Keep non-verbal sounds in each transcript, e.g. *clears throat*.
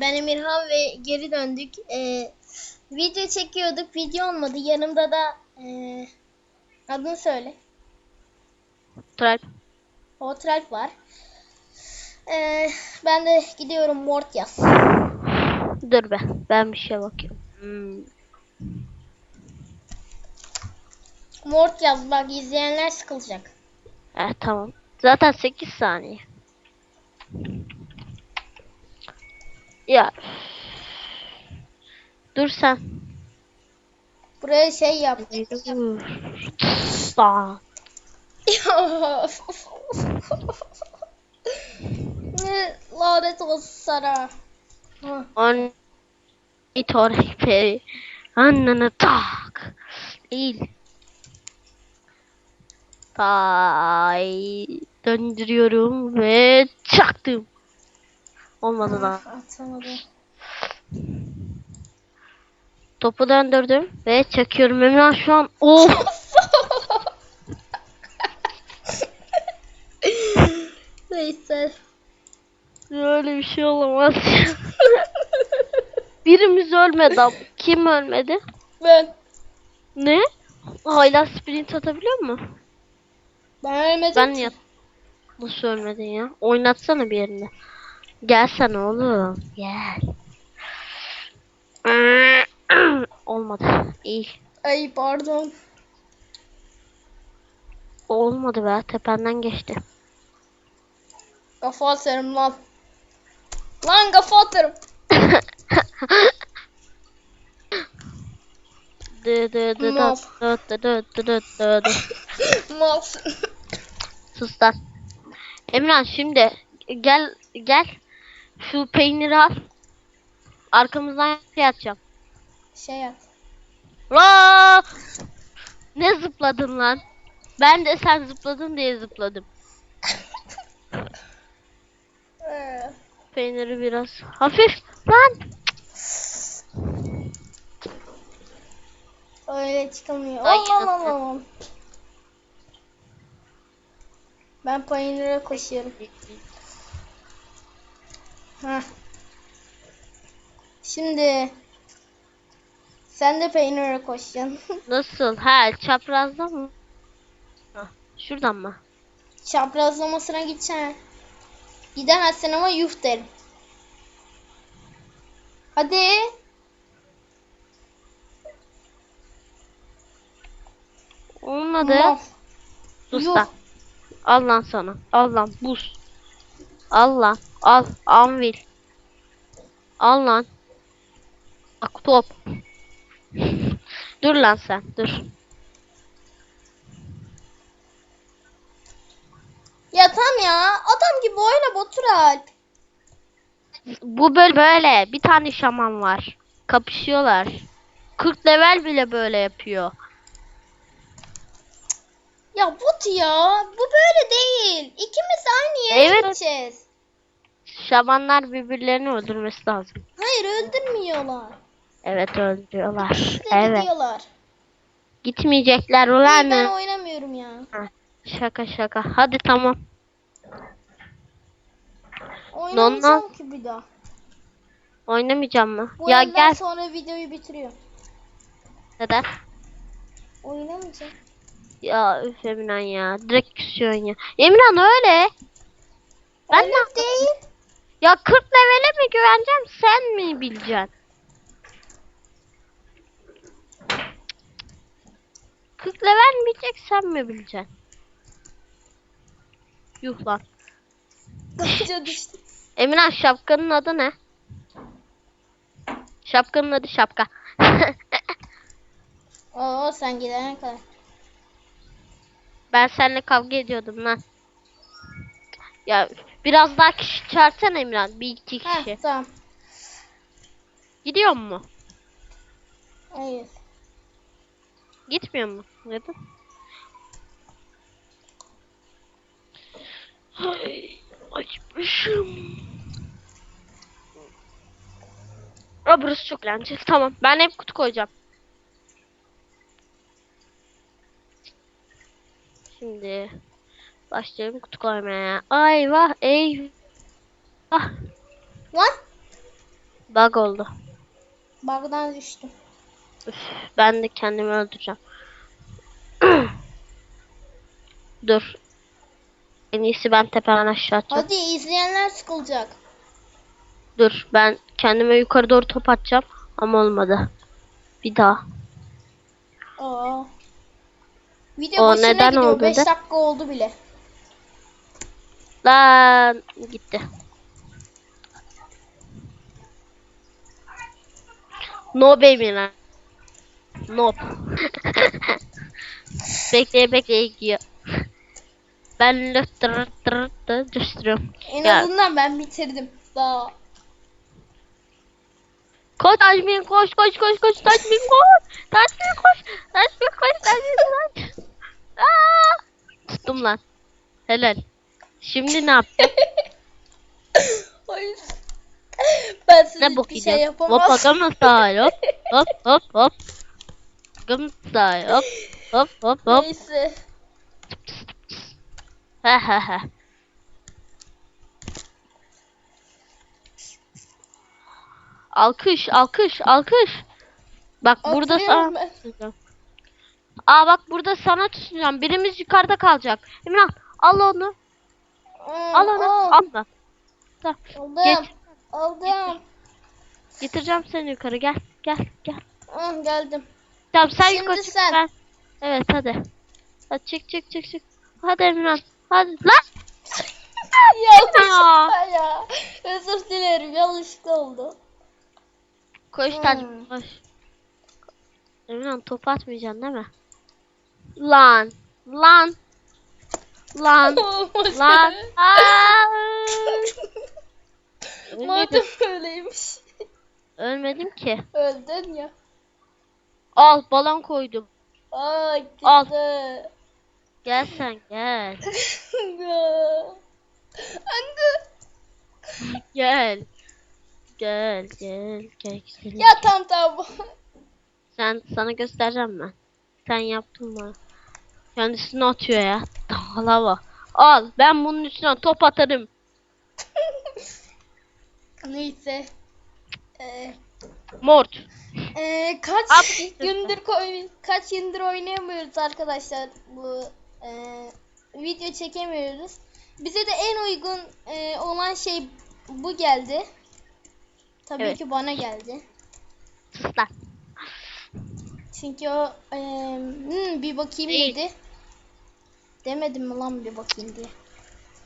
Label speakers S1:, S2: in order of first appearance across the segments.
S1: Ben Emirhan ve geri döndük. Ee, video çekiyorduk. Video olmadı. Yanımda da ee, adını söyle.
S2: Trap.
S1: Hotralp var. Ee, ben de gidiyorum Mort yaz.
S2: Dur be. Ben bir şey bakıyorum. Hmm.
S1: Mort yaz bak izleyenler sıkılacak.
S2: Evet tamam. Zaten 8 saniye. Ya. Dur sen.
S1: Buraya şey yap.
S2: Aa.
S1: ne lanet olsun sana.
S2: On Monitor hiperi. Annını tak. Değil. Tay. Döndürüyorum ve çaktım. Olmadı daha.
S1: Atamadım.
S2: Topu döndürdüm ve çekiyorum hemen şu an. Oh! *laughs*
S1: Neyse.
S2: Böyle bir şey olamaz. *laughs* Birimiz ölmedi ama. Kim ölmedi?
S1: Ben.
S2: Ne? Hala sprint atabiliyor mu?
S1: Ben ölmedim.
S2: Ben
S1: ki.
S2: niye Nasıl ölmedin ya? Oynatsana bir yerinde. Gelsene oğlum. Gel. *clears throat* Olmadı. İyi.
S1: Ay pardon.
S2: Olmadı be. Tependen geçti.
S1: Kafa atarım lan. Lan kafa atarım. Mal. Mal.
S2: Sus lan. Emran şimdi gel gel. Şu peyniri al. Arkamızdan şey atacağım.
S1: şey yap.
S2: Aa! Ne zıpladın lan? Ben de sen zıpladın diye zıpladım. *laughs* Peyniri biraz hafif lan.
S1: öyle çıkamıyor. Allah Allah. Ben peynire koşuyorum. *laughs* Heh. Şimdi sen de peynire koşacaksın. *laughs*
S2: Nasıl? Ha çaprazda mı? Ha, Şuradan mı?
S1: Çaprazlamasına gideceksin. Gidemezsin ama yuh derim. Hadi.
S2: Olmadı.
S1: Mal.
S2: Sus
S1: Yuh.
S2: lan. Al lan sana. Al lan buz. Al lan. Al. Anvil. Al lan. Bak top. dur lan sen. Dur.
S1: Ya tam ya. Adam gibi oyna Batur Alp.
S2: Bu böyle böyle. Bir tane şaman var. Kapışıyorlar. 40 level bile böyle yapıyor.
S1: Ya Batu ya. Bu böyle değil. İkimiz aynı yere
S2: Evet.
S1: gideceğiz.
S2: Şamanlar birbirlerini öldürmesi lazım.
S1: Hayır öldürmüyorlar.
S2: Evet öldürüyorlar.
S1: İşte
S2: Evet.
S1: gidiyorlar.
S2: Gitmeyecekler ulan.
S1: ben oynamıyorum ya.
S2: Şaka şaka. Hadi tamam.
S1: Oynamayacağım ki bir daha.
S2: Oynamayacağım mı?
S1: Bu
S2: ya gel.
S1: sonra videoyu bitiriyor.
S2: Neden?
S1: Oynamayacağım.
S2: Ya üf Emran ya. Direkt küsüyorsun ya. Emran öyle. Ben
S1: Öyle
S2: de
S1: değil.
S2: Ya 40 levele mi güveneceğim sen mi bileceksin? 40 level mi bilecek sen mi bileceksin? Yuh lan. *laughs* Emran şapkanın adı ne? Şapkanın adı şapka. *laughs*
S1: Oo sen gidene kadar.
S2: ben seninle kavga ediyordum lan. Ya biraz daha kişi çağırsana Emran. Bir iki kişi.
S1: Heh, tamam.
S2: Gidiyor mu?
S1: Hayır.
S2: Gitmiyor mu? Neden? Ay, acımışım. Aa, burası çok eğlenceli. Tamam. Ben hep kutu koyacağım. Şimdi başlayalım kutu koymaya. Ay vah ey. Ah.
S1: Lan
S2: Bug oldu.
S1: Bug'dan düştüm.
S2: Üf, ben de kendimi öldüreceğim. *clears throat* Dur. En iyisi ben tepeden aşağı atacağım.
S1: Hadi izleyenler sıkılacak.
S2: Dur ben kendime yukarı doğru top atacağım ama olmadı. Bir daha.
S1: Aa. Video
S2: O neden oldu
S1: 5
S2: da?
S1: dakika oldu bile.
S2: Lan gitti. No baby lan. Nope. *laughs* bekleye bekleye gidiyor. Ben löttür tır tır düştürüyorum.
S1: En
S2: Ya.
S1: azından ben bitirdim. Daha.
S2: Koş Tajmin koş koş koş koş Tajmin koş. Tajmin koş. Tajmin koş Tajmin koş. Aa! Tuttum lan. Helal. Şimdi ne yapacağım? *laughs*
S1: Hayır. Ben size
S2: Ne
S1: bir şey yapamam.
S2: Hop bakalım sağ hop hop hop hop. Bakalım sağ hop hop hop hop.
S1: Neyse.
S2: Ha ha ha. Alkış alkış alkış. Bak burada
S1: Atlıyorum
S2: sana tutacağım. Aa bak burada sana tutacağım. Birimiz yukarıda kalacak. Emrah al onu. Al onu.
S1: Al.
S2: Tamam.
S1: Aldım.
S2: Geç.
S1: Aldım.
S2: Getireceğim seni yukarı. Gel gel gel.
S1: Hı, geldim.
S2: Tamam sen
S1: Şimdi
S2: yukarı çık.
S1: sen.
S2: Ben... Evet hadi. Hadi çık çık çık çık. Hadi Emrah. Hadi. Lan. *laughs*
S1: Yanlışlıkla ya. Özür dilerim. Yanlışlıkla oldu.
S2: Koş
S1: Hmm.
S2: Tacım koş. Emrah top atmayacaksın değil mi? Lan. Lan. Lan. *laughs*
S1: Olmadı.
S2: Lan.
S1: Madem öyleymiş.
S2: Ölmedim ki.
S1: Öldün ya.
S2: Al balon koydum.
S1: Aa gitti.
S2: Al. Gel sen gel. *laughs*
S1: Anne.
S2: Gel. Gel gel gel. güzelim.
S1: Ya tamam tamam.
S2: Sen sana göstereceğim ben. Sen yaptın mı? Kendisini atıyor ya. Dağla bak. Al ben bunun üstüne top atarım. *laughs*
S1: Neyse. Ee,
S2: Mort.
S1: ee, kaç gündür kaç gündür oynayamıyoruz arkadaşlar bu ee, video çekemiyoruz. Bize de en uygun ee, olan şey bu geldi. Tabii
S2: Evet.
S1: ki bana geldi.
S2: Sus lan.
S1: Çünkü o ee, hmm, bir bakayım
S2: Değil.
S1: Demedim mi lan bir bakayım diye.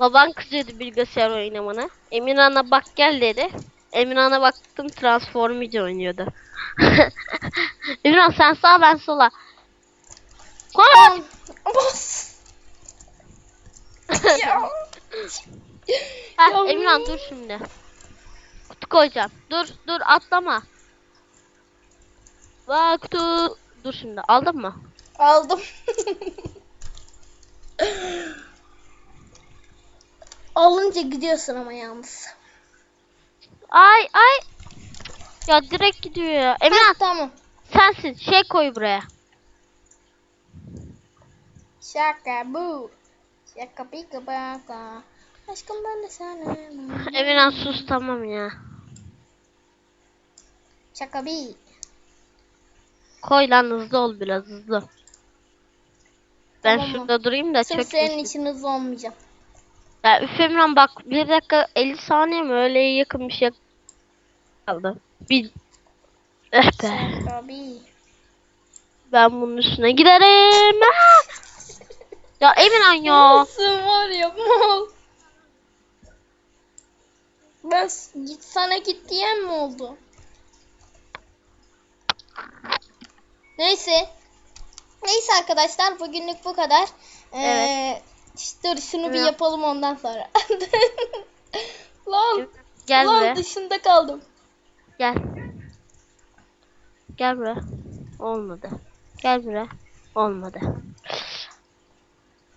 S2: Baban kızıyordu bilgisayar oynamana. Emirhan'a bak gel dedi. Emirhan'a baktım Transformice oynuyordu. *laughs* Emirhan sen sağa ben sola. Koş.
S1: Bas. *laughs* ya. Ya.
S2: Emirhan dur şimdi. Kutu koyacağım. Dur dur atlama. Bak kutu. Dur şimdi aldın mı?
S1: Aldım. *laughs* Alınca gidiyorsun ama yalnız.
S2: Ay ay. Ya direkt gidiyor ya. Emirhan
S1: Ha, tamam.
S2: sensin. Şey koy buraya.
S1: Şaka bu. Şaka pika baka. Aşkım ben de sana. *laughs*
S2: Emirhan sus tamam ya.
S1: Şaka bi.
S2: Koy lan hızlı ol biraz hızlı. Ben
S1: Tamam
S2: şurada durayım da
S1: Sırf
S2: çok
S1: senin
S2: iyi.
S1: için hızlı olmayacağım.
S2: Ya üf bak 1 dakika 50 saniye mi öyle yakın bir şey kaldı. Bir Eh be. Ben bunun üstüne giderim. Ah! ya Emirhan ya.
S1: Nasıl var ya mal. Ben s- git sana git diyen mi oldu? Neyse. Neyse arkadaşlar bugünlük bu kadar. Ee,
S2: Evet.
S1: Dur şunu bir
S2: Evet.
S1: yapalım ondan sonra. *laughs* lan,
S2: Gel
S1: lan
S2: buraya.
S1: dışında kaldım.
S2: Gel. Gel buraya. Olmadı. Gel buraya. Olmadı.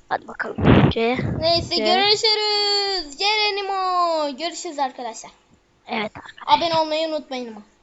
S2: Hadi bakalım. C.
S1: Neyse
S2: Evet.
S1: görüşürüz. Cerenimo. Görüşürüz arkadaşlar.
S2: Evet arkadaşlar.
S1: Abone olmayı unutmayın ama.